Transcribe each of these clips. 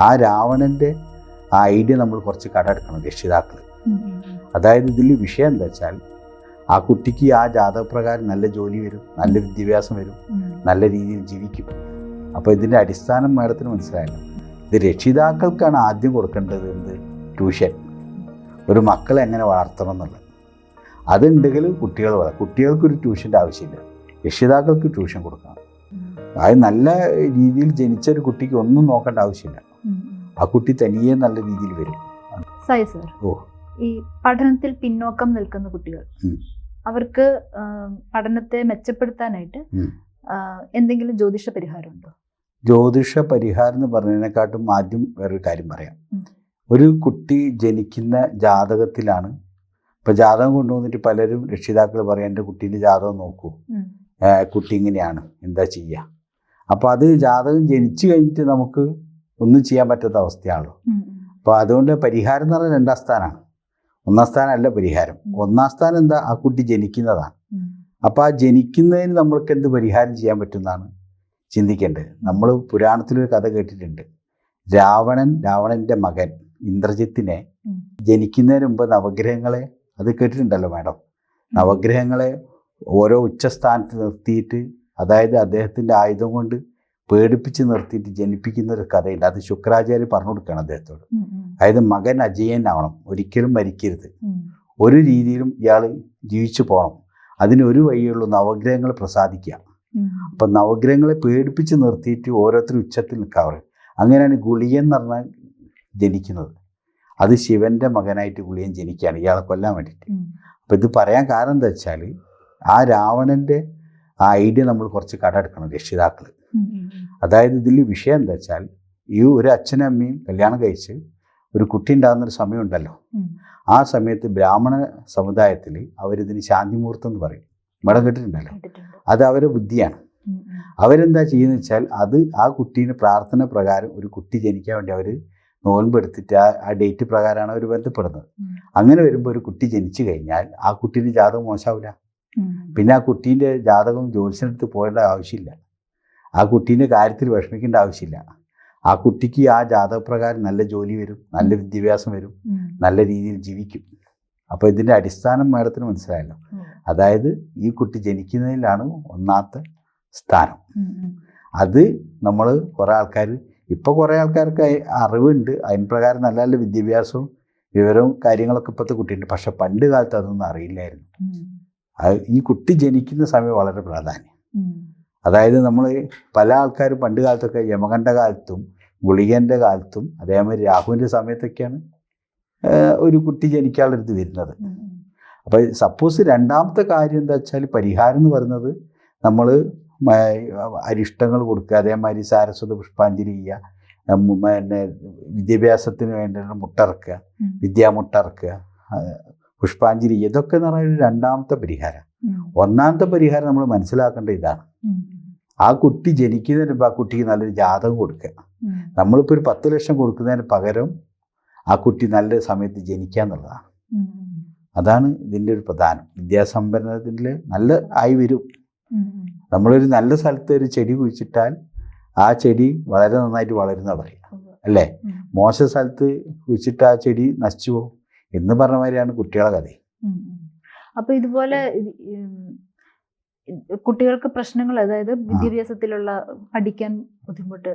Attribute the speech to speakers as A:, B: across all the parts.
A: ആ രാവണന്റെ ആ ഐഡിയ നമ്മൾ കുറച്ച് കടമെടുക്കണം രക്ഷിതാക്കൾ. അതായത് ഇതിൽ വിഷയം എന്താ വെച്ചാൽ ആ കുട്ടിക്ക് ആ ജാതകപ്രകാരം നല്ല ജോലി വരും നല്ല വിദ്യാഭ്യാസം വരും നല്ല രീതിയിൽ ജീവിക്കും. അപ്പോൾ ഇതിന്റെ അടിസ്ഥാനം മേഡത്തിന് മനസ്സിലായല്ലോ. ഇത് രക്ഷിതാക്കൾക്കാണ് ആദ്യം കൊടുക്കേണ്ടത് എന്ത്? ട്യൂഷൻ. ഒരു മക്കളെ എങ്ങനെ വളർത്തണം എന്നുള്ളത്. അതുണ്ടെങ്കിൽ കുട്ടികൾ വള കുട്ടികൾക്കൊരു ട്യൂഷന്റെ ആവശ്യമില്ല. രക്ഷിതാക്കൾക്ക് ട്യൂഷൻ കൊടുക്കണം. അത് നല്ല രീതിയിൽ ജനിച്ച ഒരു കുട്ടിക്ക് ഒന്നും നോക്കേണ്ട ആവശ്യമില്ല. ആ കുട്ടി തനിയെ നല്ല രീതിയിൽ വരും.
B: സായി സർ
A: ഓ.
B: ഈ പഠനത്തിൽ പിന്നോക്കം നിൽക്കുന്ന കുട്ടികൾ അവർക്ക് പഠനത്തെ മെച്ചപ്പെടുത്താനായിട്ട് എന്തെങ്കിലും ജ്യോതിഷ പരിഹാരമുണ്ടോ
A: ജ്യോതിഷ പരിഹാരം എന്ന് പറഞ്ഞതിനെക്കാട്ടും ആദ്യം വേറൊരു കാര്യം പറയാം. ഒരു കുട്ടി ജനിക്കുന്ന ജാതകത്തിലാണ്. ഇപ്പം ജാതകം കൊണ്ടുവന്നിട്ട് പലരും രക്ഷിതാക്കൾ പറയാം എന്റെ കുട്ടീന്റെ ജാതകം നോക്കൂ. കുട്ടി ഇങ്ങനെയാണ്. എന്താ ചെയ്യുക അപ്പോൾ അത് ജാതകം ജനിച്ചു കഴിഞ്ഞിട്ട് നമുക്ക് ഒന്നും ചെയ്യാൻ പറ്റാത്ത അവസ്ഥയാണല്ലോ. അപ്പോൾ അതുകൊണ്ട് പരിഹാരം എന്ന് പറഞ്ഞാൽ രണ്ടാം സ്ഥാനമാണ്. ഒന്നാം സ്ഥാനമല്ല പരിഹാരം. ഒന്നാം സ്ഥാനം എന്താ? ആ കുട്ടി ജനിക്കുന്നതാണ്. അപ്പോൾ ആ ജനിക്കുന്നതിന് നമ്മൾക്ക് എന്ത് പരിഹാരം ചെയ്യാൻ പറ്റുന്നതാണ് ചിന്തിക്കേണ്ടത്. നമ്മൾ പുരാണത്തിലൊരു കഥ കേട്ടിട്ടുണ്ട്. രാവണൻ രാവണന്റെ മകൻ ഇന്ദ്രജിത്തിനെ. ജനിക്കുന്നതിന് മുമ്പ് നവഗ്രഹങ്ങളെ അത് കേട്ടിട്ടുണ്ടല്ലോ മാഡം. നവഗ്രഹങ്ങളെ ഓരോ ഉച്ചസ്ഥാനത്ത് നിർത്തിയിട്ട് അതായത് അദ്ദേഹത്തിന്റെ ആയുധം കൊണ്ട് പേടിപ്പിച്ച് നിർത്തിയിട്ട് ജനിപ്പിക്കുന്ന ഒരു കഥയുണ്ട്. അത് ശുക്രാചാര്യ പറഞ്ഞു കൊടുക്കുകയാണ് അദ്ദേഹത്തോട്. അതായത് മകൻ അജയനാവണം. ഒരിക്കലും മരിക്കരുത്. ഒരു രീതിയിലും ഇയാൾ ജീവിച്ചു പോകണം അതിന് ഒരു വഴിയുള്ളൂ നവഗ്രഹങ്ങൾ പ്രസാദിക്കുക. അപ്പൊ നവഗ്രഹങ്ങളെ പേടിപ്പിച്ച് നിർത്തിയിട്ട് ഓരോരുത്തർ ഉച്ചത്തിൽ നിൽക്കാറ് അങ്ങനെയാണ് ഗുളിയൻ എന്ന് പറഞ്ഞാൽ ജനിക്കുന്നത്. അത് ശിവന്റെ മകനായിട്ട് ഗുളിയൻ ജനിക്കുകയാണ്. ഇയാളെ കൊല്ലാൻ വേണ്ടിയിട്ട്. അപ്പൊ ഇത് പറയാൻ കാരണം എന്താ വെച്ചാൽ ആ രാവണന്റെ ആ ഐഡിയ നമ്മൾ കുറച്ച് കടമെടുക്കണം രക്ഷിതാക്കൾ. അതായത് ഇതിൽ വിഷയം എന്താ വെച്ചാൽ ഈ ഒരു അച്ഛനും അമ്മയും കല്യാണം കഴിച്ച് ഒരു കുട്ടി ഉണ്ടാകുന്നൊരു സമയമുണ്ടല്ലോ. ആ സമയത്ത് ബ്രാഹ്മണ സമുദായത്തിൽ അവരിതിന് ശാന്തിമുഹൂർത്തം എന്ന് പറയും. മടം കേട്ടിട്ടുണ്ടല്ലോ? അത് അവരുടെ ബുദ്ധിയാണ്. അവരെന്താ ചെയ്യുന്നത് വെച്ചാൽ അത് ആ കുട്ടീന്റെ പ്രാർത്ഥന പ്രകാരം ഒരു കുട്ടി ജനിക്കാൻ വേണ്ടി അവർ നോൻപെടുത്തിട്ട് ആ ആ ഡേറ്റ് പ്രകാരമാണ് അവർ ബന്ധപ്പെടുന്നത്. അങ്ങനെ വരുമ്പോൾ ഒരു കുട്ടി ജനിച്ചു കഴിഞ്ഞാൽ ആ കുട്ടീന്റെ ജാതകം മോശമാവില്ല. പിന്നെ ആ കുട്ടീന്റെ ജാതകം ജ്യോത്സ്യനടുത്ത് പോകേണ്ട ആവശ്യമില്ല. ആ കുട്ടീന്റെ കാര്യത്തിൽ വിഷമിക്കേണ്ട ആവശ്യമില്ല. ആ കുട്ടിക്ക് ആ ജാതകപ്രകാരം നല്ല ജോലി വരും നല്ല വിദ്യാഭ്യാസം വരും നല്ല രീതിയിൽ ജീവിക്കും. അപ്പോൾ ഇതിന്റെ അടിസ്ഥാനം മേഡത്തിന് മനസ്സിലായല്ലോ. അതായത് ഈ കുട്ടി ജനിക്കുന്നതിലാണ് ഒന്നാമത്തെ സ്ഥാനം. അത് നമ്മൾ കുറേ ആൾക്കാർ ഇപ്പോൾ കുറേ ആൾക്കാർക്ക് അറിവുണ്ട്. അതിന് പ്രകാരം നല്ല നല്ല വിദ്യാഭ്യാസവും വിവരവും കാര്യങ്ങളൊക്കെ ഇപ്പോഴത്തെ കുട്ടിയുണ്ട്. പക്ഷെ പണ്ട് കാലത്ത് അതൊന്നും അറിയില്ലായിരുന്നു. ഈ കുട്ടി ജനിക്കുന്ന സമയം വളരെ പ്രാധാന്യം. അതായത് നമ്മൾ പല ആൾക്കാരും പണ്ട് കാലത്തൊക്കെ യമകണ്ഠ കാലത്തും ഗുളികന്റെ കാലത്തും അതേമാതിരി രാഹുവിന്റെ സമയത്തൊക്കെയാണ് ഒരു കുട്ടി ജനിക്കാനുള്ളൊരിത് വരുന്നത്. അപ്പോൾ സപ്പോസ് രണ്ടാമത്തെ കാര്യം എന്താ വെച്ചാൽ പരിഹാരം എന്ന് പറയുന്നത് നമ്മൾ അരിഷ്ടങ്ങൾ കൊടുക്കുക അതേമാതിരി സാരസ്വത പുഷ്പാഞ്ജലി ചെയ്യുക പിന്നെ വിദ്യാഭ്യാസത്തിന് വേണ്ടിയുള്ള മുട്ടറക്കുക വിദ്യാമുട്ടറക്കുക പുഷ്പാഞ്ജലി ഇതൊക്കെ എന്ന് പറയുന്നത് രണ്ടാമത്തെ പരിഹാരം. ഒന്നാമത്തെ പരിഹാരം നമ്മൾ മനസ്സിലാക്കേണ്ട ഇതാണ്. ആ കുട്ടി ജനിക്കുന്നതിന് മുമ്പ് ആ കുട്ടിക്ക് നല്ലൊരു ജാതകം കൊടുക്കുക. നമ്മളിപ്പോൾ ഒരു പത്ത് ലക്ഷം കൊടുക്കുന്നതിന് പകരം ആ കുട്ടി നല്ല സമയത്ത് ജനിക്കുക എന്നുള്ളതാണ്. അതാണ് ഇതിന്റെ ഒരു പ്രധാനം വിദ്യാസമ്പന്നത്തിൽ നല്ല ആയി വരും. നമ്മളൊരു നല്ല സ്ഥലത്ത് ഒരു ചെടി കുഴിച്ചിട്ടാൽ ആ ചെടി വളരെ നന്നായിട്ട് വളരുന്ന പറയുക അല്ലേ മോശ സ്ഥലത്ത് കുഴിച്ചിട്ട് ആ ചെടി നശിച്ചു പോകും എന്ന് പറഞ്ഞ മാതിരിയാണ് കുട്ടികളെ കഥ
B: ഉം. ഉം. അപ്പൊ ഇതുപോലെ കുട്ടികൾക്ക് പ്രശ്നങ്ങൾ അതായത് വിദ്യാഭ്യാസത്തിലുള്ള പഠിക്കാൻ ബുദ്ധിമുട്ട്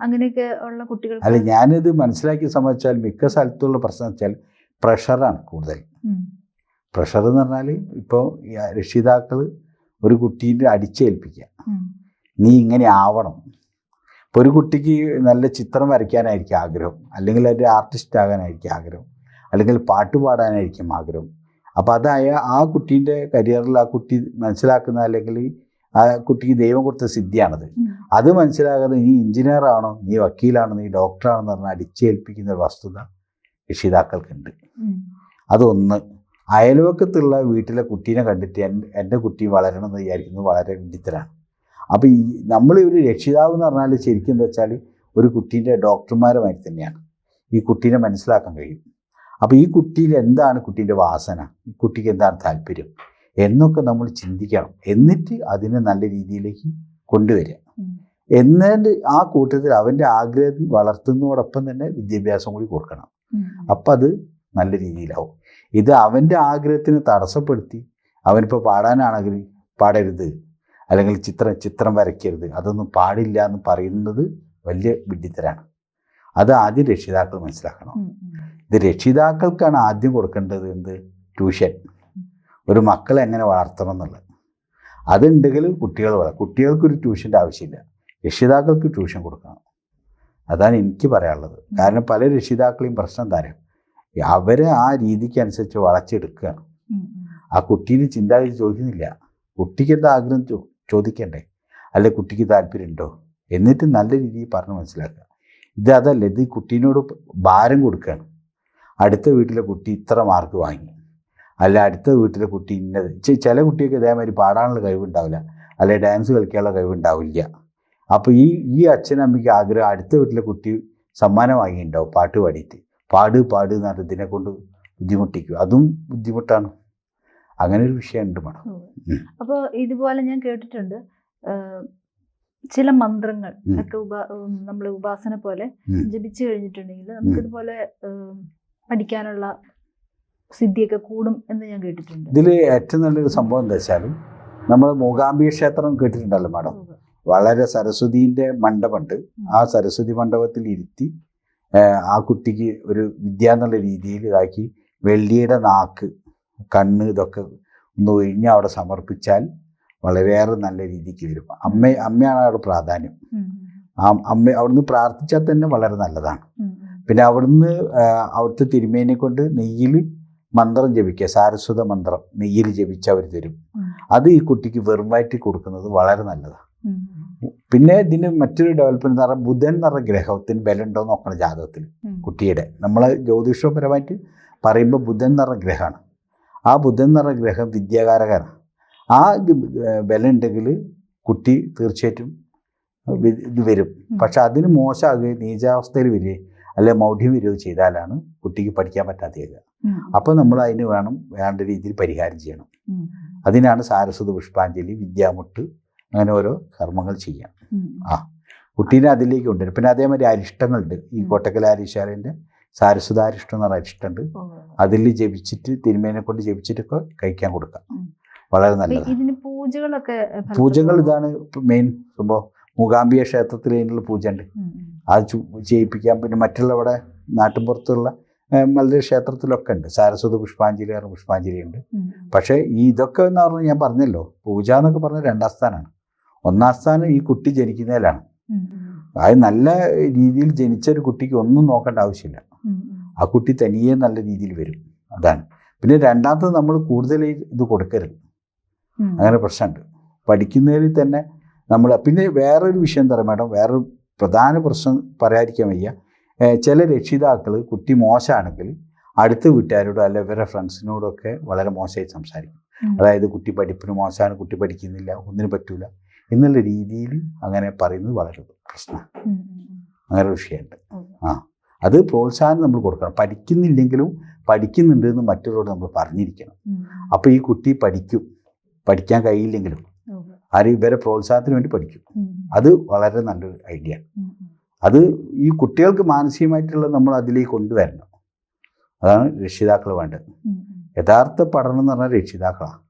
B: അങ്ങനെയൊക്കെ ഉള്ള
A: അല്ല
B: കുട്ടികൾക്ക്
A: ഞാനിത് മനസ്സിലാക്കി സംബന്ധിച്ചാൽ മിക്ക സ്ഥലത്തുള്ള പ്രശ്നം വെച്ചാൽ പ്രഷറാണ് കൂടുതൽ. പ്രഷർ എന്ന് പറഞ്ഞാൽ ഇപ്പോൾ രക്ഷിതാക്കൾ ഒരു കുട്ടീന്റെ അടിച്ചേൽപ്പിക്കുക നീ ഇങ്ങനെ ആവണം. ഇപ്പോൾ ഒരു കുട്ടിക്ക് നല്ല ചിത്രം വരയ്ക്കാനായിരിക്കും ആഗ്രഹം. അല്ലെങ്കിൽ ഒരു ആർട്ടിസ്റ്റ് ആകാനായിരിക്കും ആഗ്രഹം. അല്ലെങ്കിൽ പാട്ട് പാടാനായിരിക്കും ആഗ്രഹം. അപ്പോൾ അതായ ആ കുട്ടീന്റെ കരിയറിൽ ആ കുട്ടി മനസ്സിലാക്കുന്ന അല്ലെങ്കിൽ ആ കുട്ടിക്ക് ദൈവം കൊടുത്ത സിദ്ധിയാണത്. അത് മനസ്സിലാകാതെ നീ എഞ്ചിനീയറാണോ നീ വക്കീലാണോ നീ ഡോക്ടറാണെന്ന് പറഞ്ഞാൽ അടിച്ചേൽപ്പിക്കുന്ന ഒരു വസ്തുത രക്ഷിതാക്കൾക്കുണ്ട്. അതൊന്ന്. അയൽവക്കത്തുള്ള വീട്ടിലെ കുട്ടീനെ കണ്ടിട്ട് എന്റെ എന്റെ കുട്ടി വളരണം എന്ന് വിചാരിക്കുന്നത് വളരെ വിഡിത്തരാണ് അപ്പോൾ ഈ നമ്മൾ ഒരു രക്ഷിതാവ് എന്ന് പറഞ്ഞാൽ ശരിക്കും എന്താ വെച്ചാൽ ഒരു കുട്ടീന്റെ ഡോക്ടർമാരെ മാതിരി തന്നെയാണ്. ഈ കുട്ടീനെ മനസ്സിലാക്കാൻ കഴിയും. അപ്പോൾ ഈ കുട്ടിയിൽ എന്താണ് കുട്ടീന്റെ വാസന? ഈ കുട്ടിക്ക് എന്താണ് താല്പര്യം? എന്നൊക്കെ നമ്മൾ ചിന്തിക്കണം. എന്നിട്ട് അതിനെ നല്ല രീതിയിലേക്ക് കൊണ്ടുവരിക. എന്നിട്ട് ആ കൂട്ടത്തിൽ അവന്റെ ആഗ്രഹം വളർത്തുന്നതോടൊപ്പം തന്നെ വിദ്യാഭ്യാസം കൂടി കൊടുക്കണം. അപ്പം അത് നല്ല രീതിയിലാവും. ഇത് അവന്റെ ആഗ്രഹത്തിന് തടസ്സപ്പെടുത്തി അവനിപ്പോൾ പാടാനാണെങ്കിൽ പാടരുത്. അല്ലെങ്കിൽ ചിത്രം ചിത്രം വരയ്ക്കരുത്. അതൊന്നും പാടില്ല എന്ന് പറയുന്നത് വലിയ വിഡ്ഢിത്തരാണ്. അത് ആദ്യം രക്ഷിതാക്കൾ മനസ്സിലാക്കണം. ഇത് രക്ഷിതാക്കൾക്കാണ് ആദ്യം കൊടുക്കേണ്ടത് എന്ത്? ട്യൂഷൻ. ഒരു മക്കളെ എങ്ങനെ വളർത്തണം എന്നുള്ളത്. അതുണ്ടെങ്കിൽ കുട്ടികൾ കുട്ടികൾക്കൊരു ട്യൂഷന്റെ ആവശ്യമില്ല. രക്ഷിതാക്കൾക്ക് ട്യൂഷൻ കൊടുക്കണം. അതാണ് എനിക്ക് പറയാനുള്ളത്. കാരണം പല രക്ഷിതാക്കളെയും പ്രശ്നം തരാം അവരെ ആ രീതിക്ക് അനുസരിച്ച് വളച്ചെടുക്കുകയാണ്. ആ കുട്ടീനെ ചിന്താഗതി ചോദിക്കുന്നില്ല. കുട്ടിക്ക് എന്താ ആഗ്രഹം ചോ ചോദിക്കണ്ടേ? അല്ലെ കുട്ടിക്ക് താല്പര്യമുണ്ടോ? എന്നിട്ട് നല്ല രീതിയിൽ പറഞ്ഞ് മനസ്സിലാക്കുക. ഇത് അതല്ല ഇത് ഈ കുട്ടീനോട് ഭാരം കൊടുക്കുകയാണ് അടുത്ത വീട്ടിലെ കുട്ടി ഇത്ര മാർക്ക് വാങ്ങി. അല്ല അടുത്ത വീട്ടിലെ കുട്ടി ഇന്നത്. ചില കുട്ടിയൊക്കെ ഇതേമാതിരി പാടാനുള്ള കഴിവുണ്ടാവില്ല. അല്ലെ ഡാൻസ് കളിക്കാനുള്ള കഴിവുണ്ടാവില്ല. അപ്പോൾ ഈ ഈ അച്ഛനമ്മയ്ക്ക് ആഗ്രഹം അടുത്ത വീട്ടിലെ കുട്ടി സമ്മാനം വാങ്ങിയിട്ടുണ്ടാവും പാട്ട് പാടിയിട്ട്. പാട് പാട് എന്ന് പറഞ്ഞാൽ ഇതിനെ കൊണ്ട് ബുദ്ധിമുട്ടിക്കും. അതും ബുദ്ധിമുട്ടാണ്. അങ്ങനെ ഒരു വിഷയമുണ്ട് മാഡം.
B: അപ്പോൾ ഇതുപോലെ ഞാൻ കേട്ടിട്ടുണ്ട്. ചില മന്ത്രങ്ങൾ ഒക്കെ ഉപാ നമ്മൾ ഉപാസന പോലെ. ജപിച്ചു കഴിഞ്ഞിട്ടുണ്ടെങ്കിൽ നമുക്ക് ഇതുപോലെ പഠിക്കാനുള്ള സിദ്ധിയൊക്കെ കൂടും എന്ന് ഞാൻ കേട്ടിട്ടുണ്ട്.
A: ഇതിൽ ഏറ്റവും നല്ലൊരു സംഭവം എന്താ വെച്ചാൽ നമ്മൾ മൂകാംബിക ക്ഷേത്രം കേട്ടിട്ടുണ്ടല്ലോ മാഡം. വളരെ സരസ്വതിന്റെ മണ്ഡപമുണ്ട്. ആ സരസ്വതി മണ്ഡപത്തിൽ ഇരുത്തി ആ കുട്ടിക്ക് ഒരു വിദ്യ എന്നുള്ള രീതിയിൽ ഇതാക്കി വെള്ളിയുടെ നാക്ക് കണ്ണ് ഇതൊക്കെ ഒന്ന് ഒഴിഞ്ഞ് അവിടെ സമർപ്പിച്ചാൽ വളരെയേറെ നല്ല രീതിക്ക് വരും അമ്മ അമ്മയാണ് അവിടെ പ്രാധാന്യം. ആ അമ്മ അവിടുന്ന് പ്രാർത്ഥിച്ചാൽ തന്നെ വളരെ നല്ലതാണ്. പിന്നെ അവിടുന്ന് അവിടുത്തെ തിരുമേനെ കൊണ്ട് നെയ്യിൽ മന്ത്രം ജപിക്കുക സാരസ്വത മന്ത്രം നെയ്യിൽ ജപിച്ച് അവർ തരും. അത് ഈ കുട്ടിക്ക് വെറും വയറ്റി കൊടുക്കുന്നത് വളരെ നല്ലതാണ്. പിന്നെ ഇതിന് മറ്റൊരു ഡെവലപ്മെന്റ് എന്ന് പറഞ്ഞാൽ ബുധൻ എന്ന് പറഞ്ഞ ഗ്രഹത്തിന് ബലമുണ്ടോ എന്ന് നോക്കണം ജാതകത്തിൽ കുട്ടിയുടെ. നമ്മൾ ജ്യോതിഷപരമായിട്ട് പറയുമ്പോൾ ബുധൻ എന്ന് പറഞ്ഞ ഗ്രഹമാണ്. ആ ബുധൻ എന്ന് പറഞ്ഞ ഗ്രഹം വിദ്യാകാരകനാണ്. ആ ബലം ഉണ്ടെങ്കിൽ കുട്ടി തീർച്ചയായിട്ടും ഇത് വരും. പക്ഷെ അതിന് മോശമാകുകയും നീചാവസ്ഥയിൽ വരികയും അല്ലെ മൗഢ്യം വരികയോ ചെയ്താലാണ് കുട്ടിക്ക് പഠിക്കാൻ പറ്റാത്തത്. അപ്പോൾ നമ്മൾ അതിന് വേണം വേണ്ട രീതിയിൽ പരിഹാരം ചെയ്യണം. അതിനാണ് സാരസ്വത പുഷ്പാഞ്ജലി വിദ്യാമുട്ട് അങ്ങനെ ഓരോ കർമ്മങ്ങൾ ചെയ്യാം. ആ കുട്ടീനെ അതിലേക്ക് കൊണ്ടുവരും. പിന്നെ അതേമാതിരി അരിഷ്ടങ്ങളുണ്ട്. ഈ
B: കോട്ടക്കൽ
A: കോട്ടക്കലാരീശ്വരന്റെ സാരസ്വതാരിഷ്ടം എന്ന് പറഞ്ഞ അരിഷ്ടമുണ്ട്. അതിൽ ജപിച്ചിട്ട് തിരുമേനെ കൊണ്ട് ജപിച്ചിട്ടൊക്കെ കഴിക്കാൻ കൊടുക്കാം. വളരെ
B: നല്ലത്
A: നല്ലതാണ്
B: പൂജകളൊക്കെ
A: പൂജകൾ ഇതാണ് മെയിൻ സംഭവം. മൂകാംബിക ക്ഷേത്രത്തിൽ അതിനുള്ള പൂജ ഉണ്ട്. അത് ചെയ്യിപ്പിക്കാം. പിന്നെ മറ്റുള്ള ഇവിടെ നാട്ടിൻപുറത്തുള്ള മലയാള ക്ഷേത്രത്തിലൊക്കെ ഉണ്ട്. സാരസ്വത പുഷ്പാഞ്ജലി ആറ് പുഷ്പാഞ്ജലി ഉണ്ട്. പക്ഷേ ഈ ഇതൊക്കെ എന്ന് പറഞ്ഞാൽ ഞാൻ പറഞ്ഞല്ലോ. പൂജ എന്നൊക്കെ പറഞ്ഞ രണ്ടാം സ്ഥാനമാണ്. ഒന്നാം സ്ഥാനം ഈ കുട്ടി ജനിക്കുന്നതിലാണ്. അത് നല്ല രീതിയിൽ ജനിച്ച ഒരു കുട്ടിക്ക് ഒന്നും നോക്കേണ്ട ആവശ്യമില്ല. ആ കുട്ടി തനിയെ നല്ല രീതിയിൽ വരും. അതാണ്. പിന്നെ രണ്ടാമത്തത് നമ്മൾ കൂടുതൽ ഇത് കൊടുക്കരുത്. അങ്ങനെ പ്രശ്നമുണ്ട്. പഠിക്കുന്നതിൽ തന്നെ നമ്മൾ പിന്നെ വേറൊരു വിഷയം എന്താ പറയുക മാഡം വേറൊരു പ്രധാന പ്രശ്നം പറയാതിരിക്കാൻ വയ്യ. ചില രക്ഷിതാക്കൾ കുട്ടി മോശമാണെങ്കിൽ അടുത്ത വീട്ടുകാരോടോ അല്ല ഇവരുടെ ഫ്രണ്ട്സിനോടൊക്കെ വളരെ മോശമായി സംസാരിക്കും. അതായത് കുട്ടി പഠിപ്പിന് മോശമാണ് കുട്ടി പഠിക്കുന്നില്ല ഒന്നിനും പറ്റൂല എന്നുള്ള രീതിയിൽ അങ്ങനെ പറയുന്നത് വളരെ പ്രശ്നമാണ്. അങ്ങനെ ഒരു വിഷയമുണ്ട്. ആ അത് പ്രോത്സാഹനം നമ്മൾ കൊടുക്കണം. പഠിക്കുന്നില്ലെങ്കിലും പഠിക്കുന്നുണ്ട് എന്ന് മറ്റുള്ളവരോട് നമ്മൾ പറഞ്ഞിരിക്കണം. അപ്പോൾ ഈ കുട്ടി പഠിക്കും. പഠിക്കാൻ കഴിയില്ലെങ്കിലും. ആരും ഇവരെ പ്രോത്സാഹത്തിന് വേണ്ടി പഠിക്കും. അത് വളരെ നല്ലൊരു ഐഡിയ അത് ഈ കുട്ടികൾക്ക് മാനസികമായിട്ടുള്ള നമ്മൾ അതിലേക്ക് കൊണ്ടുവരണം. അതാണ് രക്ഷിതാക്കൾ വേണ്ടത്. യഥാർത്ഥ പഠനം എന്ന് പറഞ്ഞാൽ രക്ഷിതാക്കളാണ്.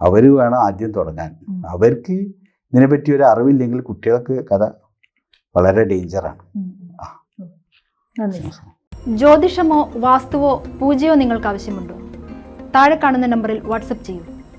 A: അവർ വേണം ആദ്യം തുടങ്ങാൻ. അവർക്ക് ഇതിനെപ്പറ്റി ഒരു അറിവില്ലെങ്കിൽ കുട്ടികൾക്ക് കഥ വളരെ ഡേഞ്ചറാണ്
B: ജ്യോതിഷമോ വാസ്തുവോ പൂജയോ നിങ്ങൾക്ക് ആവശ്യമുണ്ടോ? താഴെ കാണുന്ന നമ്പറിൽ വാട്സപ്പ് ചെയ്യൂ.